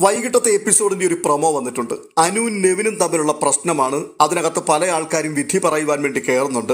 വൈകിട്ടത്തെ എപ്പിസോഡിന്റെ ഒരു പ്രൊമോ വന്നിട്ടുണ്ട്. അനുവും നെവിനും തമ്മിലുള്ള പ്രശ്നമാണ്. അതിനകത്ത് പല ആൾക്കാരും വിധി പറയുവാൻ വേണ്ടി കയറുന്നുണ്ട്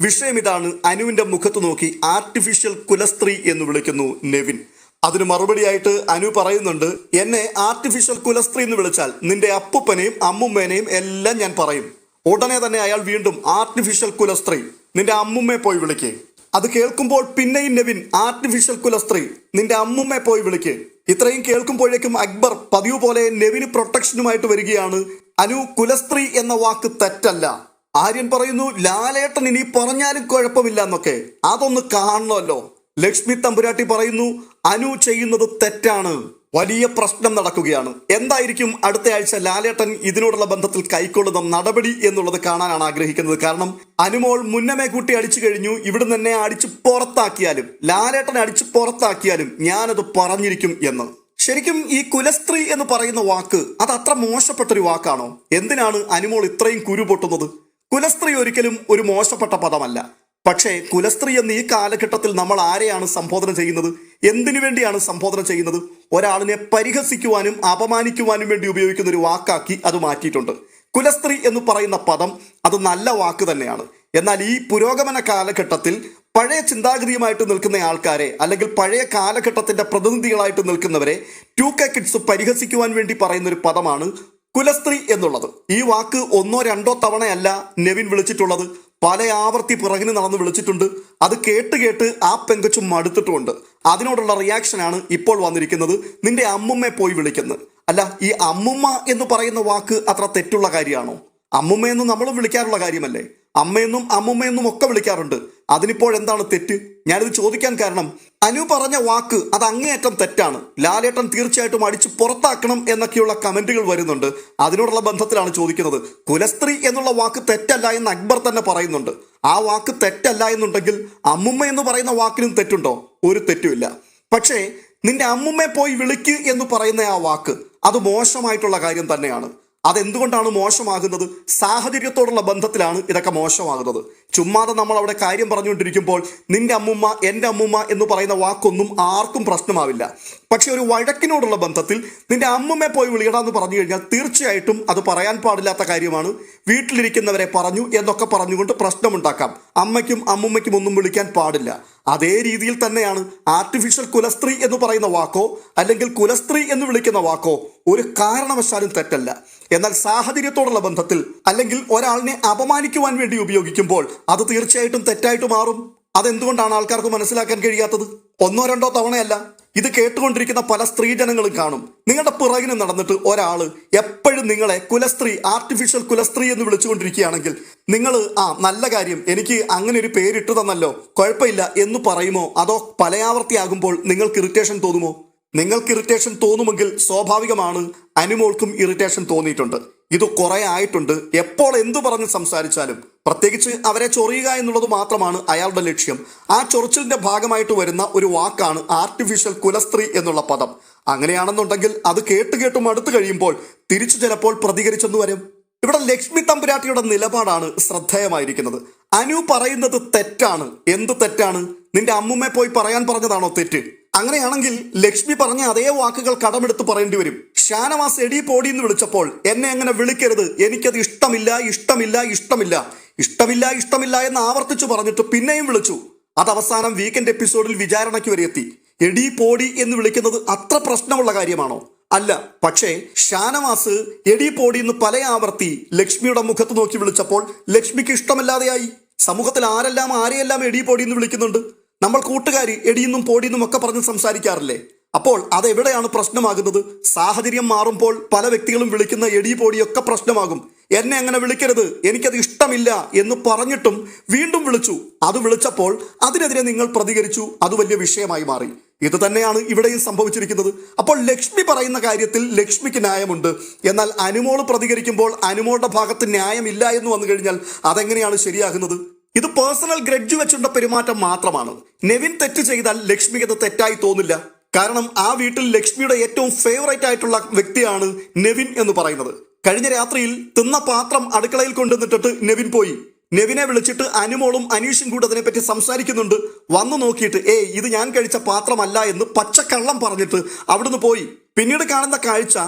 വിഷയം ഇതാണ്. അനുവിന്റെ മുഖത്ത് നോക്കി ആർട്ടിഫിഷ്യൽ കുലസ്ത്രീ എന്ന് വിളിക്കുന്നു നെവിൻ. അതിന് മറുപടിയായിട്ട് അനു പറയുന്നുണ്ട് എന്നെ ആർട്ടിഫിഷ്യൽ കുലസ്ത്രീ എന്ന് വിളിച്ചാൽ നിന്റെ അപ്പൂപ്പനെയും അമ്മുമ്മേനെയും എല്ലാം ഞാൻ പറയും. ഉടനെ തന്നെ അയാൾ വീണ്ടും ആർട്ടിഫിഷ്യൽ കുലസ്ത്രീ. നിന്റെ അമ്മുമ്മയെ പോയി വിളിക്കേ. അത് കേൾക്കുമ്പോൾ പിന്നെയും നെവിൻ ആർട്ടിഫിഷ്യൽ കുലസ്ത്രീ നിന്റെ അമ്മുമ്മയെ പോയി വിളിക്ക്. ഇത്രയും കേൾക്കുമ്പോഴേക്കും അക്ബർ പതിവ് പോലെ നെവിന് പ്രൊട്ടക്ഷനുമായിട്ട് വരികയാണ്. അനു കുലസ്ത്രീ എന്ന വാക്ക് തെറ്റല്ല. ആര്യൻ പറയുന്നു ലാലേട്ടൻ ഇനി പറഞ്ഞാലും കുഴപ്പമില്ല എന്നൊക്കെ. അതൊന്ന് കാണണമല്ലോ. ലക്ഷ്മി തമ്പുരാട്ടി പറയുന്നു അനു ചെയ്യുന്നത് തെറ്റാണ്. വലിയ പ്രശ്നം നടക്കുകയാണ്. എന്തായിരിക്കും അടുത്ത ആഴ്ച ലാലേട്ടൻ ഇതിനോടുള്ള ബന്ധത്തിൽ കൈക്കൊള്ളുന്ന നടപടി എന്നുള്ളത് കാണാനാണ് ആഗ്രഹിക്കുന്നത്. കാരണം അനുമോൾ മുന്നമേ കൂട്ടി അടിച്ചു കഴിഞ്ഞു. ഇവിടുന്ന് തന്നെ അടിച്ചു പുറത്താക്കിയാലും ലാലേട്ടനെ അടിച്ചു പുറത്താക്കിയാലും ഞാനത് പറഞ്ഞിരിക്കും എന്ന്. ശരിക്കും ഈ കുലസ്ത്രീ എന്ന് പറയുന്ന വാക്ക് അത് അത്ര മോശപ്പെട്ടൊരു വാക്കാണോ? എന്തിനാണ് അനുമോൾ ഇത്രയും കുരു പൊട്ടുന്നത് കുലസ്ത്രീ ഒരിക്കലും ഒരു മോശപ്പെട്ട പദമല്ല. പക്ഷേ കുലസ്ത്രീ എന്ന ഈ കാലഘട്ടത്തിൽ നമ്മൾ ആരെയാണ് സംബോധന ചെയ്യുന്നത്? എന്തിനു വേണ്ടിയാണ് സംബോധന ചെയ്യുന്നത്? ഒരാളിനെ പരിഹസിക്കുവാനും അപമാനിക്കുവാനും വേണ്ടി ഉപയോഗിക്കുന്ന ഒരു വാക്കാക്കി അത് മാറ്റിയിട്ടുണ്ട്. കുലസ്ത്രീ എന്ന് പറയുന്ന പദം അത് നല്ല വാക്ക് തന്നെയാണ്. എന്നാൽ ഈ പുരോഗമന കാലഘട്ടത്തിൽ പഴയ ചിന്താഗതിയുമായിട്ട് നിൽക്കുന്ന ആൾക്കാരെ അല്ലെങ്കിൽ പഴയ കാലഘട്ടത്തിന്റെ പ്രതിനിധികളായിട്ട് നിൽക്കുന്നവരെ ടു കെ കിഡ്സ് പരിഹസിക്കുവാൻ വേണ്ടി പറയുന്ന ഒരു പദമാണ് കുലസ്ത്രീ എന്നുള്ളത്. ഈ വാക്ക് ഒന്നോ രണ്ടോ തവണയല്ല നെവിൻ വിളിച്ചിട്ടുള്ളത്. പല ആവർത്തി പിറകിന് നടന്ന് വിളിച്ചിട്ടുണ്ട്. അത് കേട്ട് കേട്ട് ആ പെങ്കച്ചും മടുത്തിട്ടുമുണ്ട്. അതിനോടുള്ള റിയാക്ഷനാണ് ഇപ്പോൾ വന്നിരിക്കുന്നത്. നിന്റെ അമ്മുമ്മയെ പോയി വിളിക്കുന്നത് അല്ല ഈ അമ്മുമ്മ എന്ന് പറയുന്ന വാക്ക് അത്ര തെറ്റുള്ള കാര്യമാണോ? അമ്മുമ്മയെന്ന് നമ്മളും വിളിക്കാറുള്ള കാര്യമല്ലേ? അമ്മയെന്നും അമ്മുമ്മയെന്നും ഒക്കെ വിളിക്കാറുണ്ട്. അതിനിപ്പോൾ എന്താണ് തെറ്റ്? ഞാനിത് ചോദിക്കാൻ കാരണം അനു പറഞ്ഞ വാക്ക് അത് അങ്ങേയറ്റം തെറ്റാണ്. ലാലേട്ടൻ തീർച്ചയായിട്ടും അടിച്ച് പുറത്താക്കണം എന്നൊക്കെയുള്ള കമന്റുകൾ വരുന്നുണ്ട്. അതിനോടുള്ള ബന്ധത്തിലാണ് ചോദിക്കുന്നത്. കുലസ്ത്രീ എന്നുള്ള വാക്ക് തെറ്റല്ല എന്ന് അക്ബർ തന്നെ പറയുന്നുണ്ട്. ആ വാക്ക് തെറ്റല്ല എന്നുണ്ടെങ്കിൽ അമ്മുമ്മ എന്ന് പറയുന്ന വാക്കിനും തെറ്റുണ്ടോ? ഒരു തെറ്റുമില്ല പക്ഷേ നിന്റെ അമ്മുമ്മയെ പോയി വിളിക്ക് എന്ന് പറയുന്ന ആ വാക്ക് അത് മോശമായിട്ടുള്ള കാര്യം തന്നെയാണ്. അതെന്തുകൊണ്ടാണ് മോശമാകുന്നത്? സാഹചര്യത്തോടുള്ള ബന്ധത്തിലാണ് ഇതൊക്കെ മോശമാകുന്നത്. ചുമ്മാതെ നമ്മൾ അവിടെ കാര്യം പറഞ്ഞുകൊണ്ടിരിക്കുമ്പോൾ നിന്റെ അമ്മുമ്മ എന്റെ അമ്മുമ്മ എന്ന് പറയുന്ന വാക്കൊന്നും ആർക്കും പ്രശ്നമാവില്ല. പക്ഷെ ഒരു വഴക്കിനോടുള്ള ബന്ധത്തിൽ നിന്റെ അമ്മുമ്മയെ പോയി വിളിയടാന്ന് പറഞ്ഞു കഴിഞ്ഞാൽ തീർച്ചയായിട്ടും അത് പറയാൻ പാടില്ലാത്ത കാര്യമാണ്. വീട്ടിലിരിക്കുന്നവരെ പറഞ്ഞു എന്നൊക്കെ പറഞ്ഞുകൊണ്ട് പ്രശ്നമുണ്ടാക്കാം. അമ്മയ്ക്കും അമ്മുമ്മയ്ക്കും ഒന്നും വിളിക്കാൻ പാടില്ല. അതേ രീതിയിൽ തന്നെയാണ് ആർട്ടിഫിഷ്യൽ കുലസ്ത്രീ എന്ന് പറയുന്ന വാക്കോ അല്ലെങ്കിൽ കുലസ്ത്രീ എന്ന് വിളിക്കുന്ന വാക്കോ ഒരു കാരണവശാലും തെറ്റല്ല. എന്നാൽ സാഹചര്യത്തോടുള്ള ബന്ധത്തിൽ അല്ലെങ്കിൽ ഒരാളിനെ അപമാനിക്കുവാൻ വേണ്ടി ഉപയോഗിക്കുമ്പോൾ അത് തീർച്ചയായിട്ടും തെറ്റായിട്ട് മാറും. അതെന്തുകൊണ്ടാണ് ആൾക്കാർക്ക് മനസ്സിലാക്കാൻ കഴിയാത്തത്? ഒന്നോ രണ്ടോ തവണയല്ല. ഇത് കേട്ടുകൊണ്ടിരിക്കുന്ന പല സ്ത്രീജനങ്ങളും കാണും. നിങ്ങളുടെ പിറകിന് നടന്നിട്ട് ഒരാൾ എപ്പോഴും നിങ്ങളെ കുലസ്ത്രീ ആർട്ടിഫിഷ്യൽ കുലസ്ത്രീ എന്ന് വിളിച്ചുകൊണ്ടിരിക്കുകയാണെങ്കിൽ നിങ്ങൾ ആ നല്ല കാര്യം. എനിക്ക് അങ്ങനെ ഒരു പേരിട്ടു തന്നല്ലോ. കുഴപ്പമില്ല. എന്ന് പറയുമോ? അതോ പലയാവർത്തിയാകുമ്പോൾ നിങ്ങൾക്ക് ഇറിറ്റേഷൻ തോന്നുമോ? നിങ്ങൾക്ക് ഇറിറ്റേഷൻ തോന്നുമെങ്കിൽ സ്വാഭാവികമാണ്. അനിമോൾക്കും ഇറിറ്റേഷൻ തോന്നിയിട്ടുണ്ട്. ഇത് കുറെ ആയിട്ടുണ്ട്. എപ്പോൾ എന്തു പറഞ്ഞ് സംസാരിച്ചാലും പ്രത്യേകിച്ച് അവരെ ചൊറിയുക എന്നുള്ളത് മാത്രമാണ് അയാളുടെ ലക്ഷ്യം. ആ ചൊറിച്ചിലിന്റെ ഭാഗമായിട്ട് വരുന്ന ഒരു വാക്കാണ് ആർട്ടിഫിഷ്യൽ കുലസ്ത്രീ എന്നുള്ള പദം. അങ്ങനെയാണെന്നുണ്ടെങ്കിൽ അത് കേട്ട് കേട്ടും അടുത്തു കഴിയുമ്പോൾ തിരിച്ചു ചിലപ്പോൾ പ്രതികരിച്ചെന്ന് വരും. ഇവിടെ ലക്ഷ്മി തമ്പുരാട്ടിയുടെ നിലപാടാണ് ശ്രദ്ധേയമായിരിക്കുന്നത്. അനു പറയുന്നത് തെറ്റാണ്. എന്ത് തെറ്റാണ്? നിന്റെ അമ്മുമ്മയെ പോയി പറയാൻ പറഞ്ഞതാണോ തെറ്റ്? അങ്ങനെയാണെങ്കിൽ ലക്ഷ്മി പറഞ്ഞ അതേ വാക്കുകൾ കടമെടുത്ത് പറയേണ്ടി വരും. ഷാനവാസ് എടി പോടി എന്ന് വിളിച്ചപ്പോൾ എന്നെ അങ്ങനെ വിളിക്കരുത്. എനിക്കത് ഇഷ്ടമില്ല ഇഷ്ടമില്ല ഇഷ്ടമില്ല. ഇഷ്ടമില്ല ഇഷ്ടമില്ല എന്ന് ആവർത്തിച്ചു പറഞ്ഞിട്ട് പിന്നെയും വിളിച്ചു. അത് അവസാനം വീക്കെൻഡ് എപ്പിസോഡിൽ വിചാരണയ്ക്ക് വരെ എത്തി. എടി പോടി എന്ന് വിളിക്കുന്നത് അത്ര പ്രശ്നമുള്ള കാര്യമാണോ? അല്ല. പക്ഷേ ഷാനവാസ് എടി പോടി എന്ന് പല ആവർത്തി ലക്ഷ്മിയുടെ മുഖത്ത് നോക്കി വിളിച്ചപ്പോൾ ലക്ഷ്മിക്ക് ഇഷ്ടമല്ലാതെയായി. സമൂഹത്തിൽ ആരെല്ലാം ആരെയെല്ലാം എടി പോടി എന്ന് വിളിക്കുന്നുണ്ട്? നമ്മൾ കൂട്ടുകാരി എടിയെന്നും പോടിയെന്നും ഒക്കെ പറഞ്ഞ് സംസാരിക്കാറില്ലേ? അപ്പോൾ അതെവിടെയാണ് പ്രശ്നമാകുന്നത്? സാഹചര്യം മാറുമ്പോൾ പല വ്യക്തികളും വിളിക്കുന്ന എടി പോടിയൊക്കെ പ്രശ്നമാകും. എന്നെ അങ്ങനെ വിളിക്കരുത് എനിക്കത് ഇഷ്ടമില്ല എന്ന് പറഞ്ഞിട്ടും വീണ്ടും വിളിച്ചു. അത് വിളിച്ചപ്പോൾ അതിനെതിരെ നിങ്ങൾ പ്രതികരിച്ചു അത് വലിയ വിഷയമായി മാറി. ഇത് തന്നെയാണ് ഇവിടെയും സംഭവിച്ചിരിക്കുന്നത്. അപ്പോൾ ലക്ഷ്മി പറയുന്ന കാര്യത്തിൽ ലക്ഷ്മിക്ക് ന്യായമുണ്ട്. എന്നാൽ അനുമോൾ പ്രതികരിക്കുമ്പോൾ അനുമോളുടെ ഭാഗത്ത് ന്യായമില്ല എന്ന് വന്നു കഴിഞ്ഞാൽ അതെങ്ങനെയാണ് ശരിയാകുന്നത്? ഇത് പേഴ്സണൽ ഗ്രഡ്ജ് വെച്ചുള്ള പെരുമാറ്റം മാത്രമാണ്. നെവിൻ തെറ്റ് ചെയ്താൽ ലക്ഷ്മിക്ക് അത് തെറ്റായി തോന്നില്ല. കാരണം ആ വീട്ടിൽ ലക്ഷ്മിയുടെ ഏറ്റവും ഫേവറേറ്റ് ആയിട്ടുള്ള വ്യക്തിയാണ് നെവിൻ എന്ന് പറയുന്നത്. കഴിഞ്ഞ രാത്രിയിൽ തിന്ന പാത്രം അടുക്കളയിൽ കൊണ്ടുവന്നിട്ടിട്ട് നെവിൻ പോയി. നെവിനെ വിളിച്ചിട്ട് അനുമോളും അനീഷും കൂടെ അതിനെപ്പറ്റി സംസാരിക്കുന്നുണ്ട്. വന്നു നോക്കിയിട്ട് ഏയ് ഇത് ഞാൻ കഴിച്ച പാത്രമല്ല എന്ന് പച്ചക്കള്ളം പറഞ്ഞിട്ട് അവിടുന്ന് പോയി. പിന്നീട് കാണുന്ന കാഴ്ച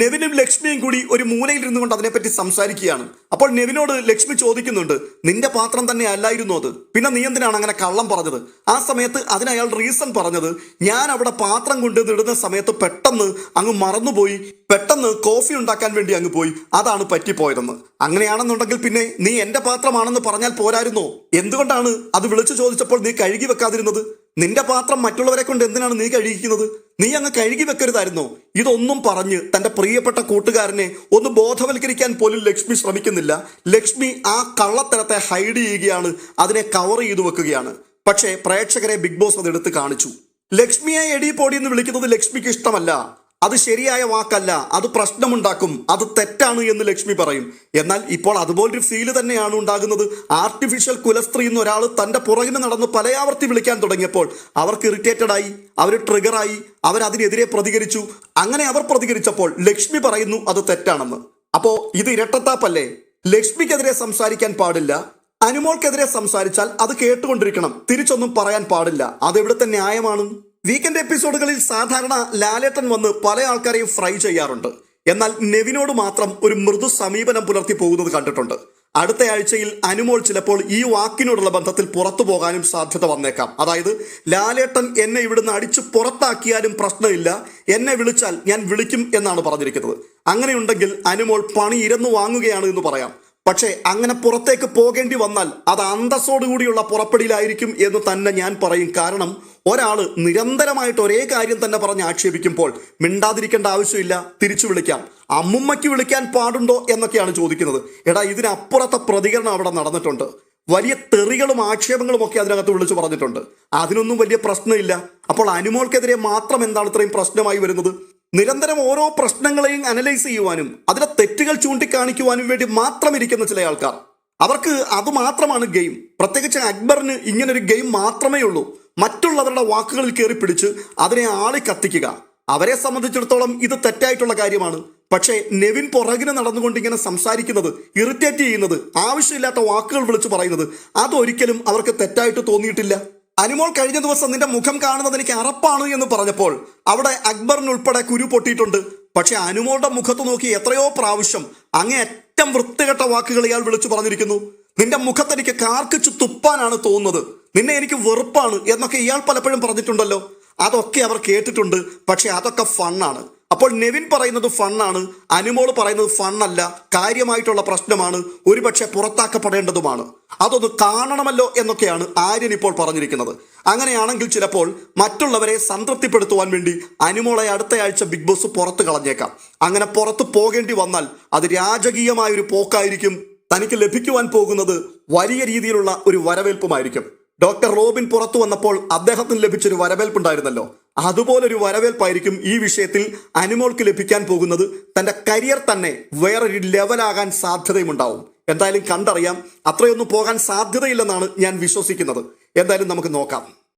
നെവിനും ലക്ഷ്മിയും കൂടി ഒരു മൂലയിൽ ഇരുന്നുകൊണ്ട് അതിനെപ്പറ്റി സംസാരിക്കുകയാണ്. അപ്പോൾ നെവിനോട് ലക്ഷ്മി ചോദിക്കുന്നുണ്ട് നിന്റെ പാത്രം തന്നെ അല്ലായിരുന്നു അത്. പിന്നെ നീ എന്തിനാണ് അങ്ങനെ കള്ളം പറഞ്ഞത്? ആ സമയത്ത് അതിന് അയാൾ റീസൺ പറഞ്ഞത് ഞാൻ അവിടെ പാത്രം കൊണ്ട് നിടുന്ന സമയത്ത് പെട്ടെന്ന് അങ്ങ് മറന്നുപോയി. പെട്ടെന്ന് കോഫി ഉണ്ടാക്കാൻ വേണ്ടി അങ്ങ് പോയി. അതാണ് പറ്റിപ്പോയതെന്ന്. അങ്ങനെയാണെന്നുണ്ടെങ്കിൽ പിന്നെ നീ എന്റെ പാത്രമാണെന്ന് പറഞ്ഞാൽ പോരായിരുന്നോ? എന്തുകൊണ്ടാണ് അത് വിളിച്ചു ചോദിച്ചപ്പോൾ നീ കഴുകി വെക്കാതിരുന്നത്? നിന്റെ പാത്രം മറ്റുള്ളവരെ കൊണ്ട് എന്തിനാണ് നീ കഴുകിക്കുന്നത് നീ അങ്ങ് കഴുകി വെക്കരുതായിരുന്നോ? ഇതൊന്നും പറഞ്ഞ് തന്റെ പ്രിയപ്പെട്ട കൂട്ടുകാരനെ ഒന്ന് ബോധവൽക്കരിക്കാൻ പോലും ലക്ഷ്മി ശ്രമിക്കുന്നില്ല. ലക്ഷ്മി ആ കള്ളത്തരത്തെ ഹൈഡ് ചെയ്യുകയാണ് അതിനെ കവർ ചെയ്തു വെക്കുകയാണ്. പക്ഷേ പ്രേക്ഷകരെ ബിഗ് ബോസ് അതെടുത്ത് കാണിച്ചു. ലക്ഷ്മിയെ എടി എന്ന് വിളിക്കുന്നത് ലക്ഷ്മിക്ക് ഇഷ്ടമല്ല. അത് ശരിയായ വാക്കല്ല. അത് പ്രശ്നമുണ്ടാക്കും. അത് തെറ്റാണ് എന്ന് ലക്ഷ്മി പറയും. എന്നാൽ ഇപ്പോൾ അതുപോലൊരു ഫീൽ തന്നെയാണ് ഉണ്ടാകുന്നത്. ആർട്ടിഫിഷ്യൽ കുലസ്ത്രീ എന്ന് ഒരാൾ തന്റെ പുറകിന് നടന്ന് പലയാവർത്തി വിളിക്കാൻ തുടങ്ങിയപ്പോൾ അവർക്ക് ഇറിറ്റേറ്റഡ് ആയി അവർ ട്രിഗറായി അവരതിനെതിരെ പ്രതികരിച്ചു. അങ്ങനെ അവർ പ്രതികരിച്ചപ്പോൾ ലക്ഷ്മി പറയുന്നു അത് തെറ്റാണെന്ന്. അപ്പോൾ ഇത് ഇരട്ടത്താപ്പല്ലേ? ലക്ഷ്മിക്കെതിരെ സംസാരിക്കാൻ പാടില്ല. അനുമോൾക്കെതിരെ സംസാരിച്ചാൽ അത് കേട്ടുകൊണ്ടിരിക്കണം. തിരിച്ചൊന്നും പറയാൻ പാടില്ല. അതെവിടുത്തെ ന്യായമാണ്? വീക്കെൻഡ് എപ്പിസോഡുകളിൽ സാധാരണ ലാലേട്ടൻ വന്ന് പല ആൾക്കാരെയും ഫ്രൈ ചെയ്യാറുണ്ട്. എന്നാൽ നെവിനോട് മാത്രം ഒരു മൃദു സമീപനം പുലർത്തി പോകുന്നത് കണ്ടിട്ടുണ്ട്. അടുത്ത ആഴ്ചയിൽ അനുമോൾ ചിലപ്പോൾ ഈ വാക്കിനോടുള്ള ബന്ധത്തിൽ പുറത്തു പോകാനും സാധ്യത വന്നേക്കാം. അതായത് ലാലേട്ടൻ എന്നെ ഇവിടുന്ന് അടിച്ചു പുറത്താക്കിയാലും പ്രശ്നമില്ല. എന്നെ വിളിച്ചാൽ ഞാൻ വിളിക്കും എന്നാണ് പറഞ്ഞിരിക്കുന്നത്. അങ്ങനെയുണ്ടെങ്കിൽ അനുമോൾ പണി ഇരന്നു വാങ്ങുകയാണ് എന്ന് പറയാം. പക്ഷേ അങ്ങനെ പുറത്തേക്ക് പോകേണ്ടി വന്നാൽ അത് അന്തസ്സോടുകൂടിയുള്ള പുറപ്പെടിയിലായിരിക്കും എന്ന് തന്നെ ഞാൻ പറയും. കാരണം ഒരാൾ നിരന്തരമായിട്ട് ഒരേ കാര്യം തന്നെ പറഞ്ഞ് ആക്ഷേപിക്കുമ്പോൾ മിണ്ടാതിരിക്കേണ്ട ആവശ്യമില്ല തിരിച്ചു വിളിക്കാം. അമ്മുമ്മയ്ക്ക് വിളിക്കാൻ പാടുണ്ടോ എന്നൊക്കെയാണ് ചോദിക്കുന്നത്. എടാ ഇതിനപ്പുറത്തെ പ്രതികരണം അവിടെ നടന്നിട്ടുണ്ട്. വലിയ തെറികളും ആക്ഷേപങ്ങളും ഒക്കെ അതിനകത്ത് വിളിച്ചു പറഞ്ഞിട്ടുണ്ട്. അതിനൊന്നും വലിയ പ്രശ്നമില്ല. അപ്പോൾ അനുമോൾക്കെതിരെ മാത്രം എന്താണ് ഇത്രയും പ്രശ്നമായി വരുന്നത്? നിരന്തരം ഓരോ പ്രശ്നങ്ങളെയും അനലൈസ് ചെയ്യുവാനും അതിലെ തെറ്റുകൾ ചൂണ്ടിക്കാണിക്കുവാനും വേണ്ടി മാത്രം ഇരിക്കുന്ന ചില ആൾക്കാർ. അവർക്ക് അത് മാത്രമാണ് ഗെയിം. പ്രത്യേകിച്ച് അക്ബറിന് ഇങ്ങനൊരു ഗെയിം മാത്രമേ ഉള്ളൂ. മറ്റുള്ളവരുടെ വാക്കുകളിൽ കയറി പിടിച്ച് അതിനെ ആളി കത്തിക്കുക. അവരെ സംബന്ധിച്ചിടത്തോളം ഇത് തെറ്റായിട്ടുള്ള കാര്യമാണ്. പക്ഷേ നെവിൻ പുറകിന് നടന്നുകൊണ്ട് ഇങ്ങനെ സംസാരിക്കുന്നത് ഇറിറ്റേറ്റ് ചെയ്യുന്നത് ആവശ്യമില്ലാത്ത വാക്കുകൾ വിളിച്ചു പറയുന്നത് അതൊരിക്കലും അവർക്ക് തെറ്റായിട്ട് തോന്നിയിട്ടില്ല. അനുമോൾ കഴിഞ്ഞ ദിവസം നിന്റെ മുഖം കാണുന്നത് എനിക്ക് അറപ്പാണ് എന്ന് പറഞ്ഞപ്പോൾ അവിടെ അക്ബറിനുൾപ്പെടെ കുരു പൊട്ടിയിട്ടുണ്ട്. പക്ഷെ അനുമോളുടെ മുഖത്ത് നോക്കി എത്രയോ പ്രാവശ്യം അങ്ങേ ഏറ്റവും വൃത്തികെട്ട വാക്കുകൾ ഇയാൾ വിളിച്ചു പറഞ്ഞിരിക്കുന്നു. നിന്റെ മുഖത്ത് എനിക്ക് കാർക്കിച്ചു തുപ്പാനാണ് തോന്നുന്നത്. നിന്നെ എനിക്ക് വെറുപ്പാണ് എന്നൊക്കെ ഇയാൾ പലപ്പോഴും പറഞ്ഞിട്ടുണ്ടല്ലോ. അതൊക്കെ അവർ കേട്ടിട്ടുണ്ട്. പക്ഷെ അതൊക്കെ ഫണ്ണാണ് അപ്പോൾ നെവിൻ പറയുന്നത് ഫണ്ണാണ് അനുമോൾ പറയുന്നത് ഫണ്ണല്ല കാര്യമായിട്ടുള്ള പ്രശ്നമാണ് ഒരുപക്ഷെ പുറത്താക്കപ്പെടേണ്ടതുമാണ്. അതൊന്ന് കാണണമല്ലോ എന്നൊക്കെയാണ് ആര്യൻ ഇപ്പോൾ പറഞ്ഞിരിക്കുന്നത്. അങ്ങനെയാണെങ്കിൽ ചിലപ്പോൾ മറ്റുള്ളവരെ സംതൃപ്തിപ്പെടുത്തുവാൻ വേണ്ടി അനുമോളെ അടുത്തയാഴ്ച ബിഗ് ബോസ് പുറത്ത് കളഞ്ഞേക്കാം. അങ്ങനെ പുറത്ത് പോകേണ്ടി വന്നാൽ അത് രാജകീയമായ ഒരു പോക്കായിരിക്കും. തനിക്ക് ലഭിക്കുവാൻ പോകുന്നത് വലിയ രീതിയിലുള്ള ഒരു വരവേൽപ്പുമായിരിക്കും. ഡോക്ടർ റോബിൻ പുറത്തു വന്നപ്പോൾ അദ്ദേഹത്തിന് ലഭിച്ചൊരു വരവേൽപ്പുണ്ടായിരുന്നല്ലോ. അതുപോലൊരു വരവേൽപ്പായിരിക്കും ഈ വിഷയത്തിൽ അനുമോൾക്ക് ലഭിക്കാൻ പോകുന്നത്. തന്റെ കരിയർ തന്നെ വേറൊരു ലെവലാകാൻ സാധ്യതയുമുണ്ടാവും. എന്തായാലും കണ്ടറിയാം. അത്രയൊന്നും പോകാൻ സാധ്യതയില്ലെന്നാണ് ഞാൻ വിശ്വസിക്കുന്നത്. എന്തായാലും നമുക്ക് നോക്കാം.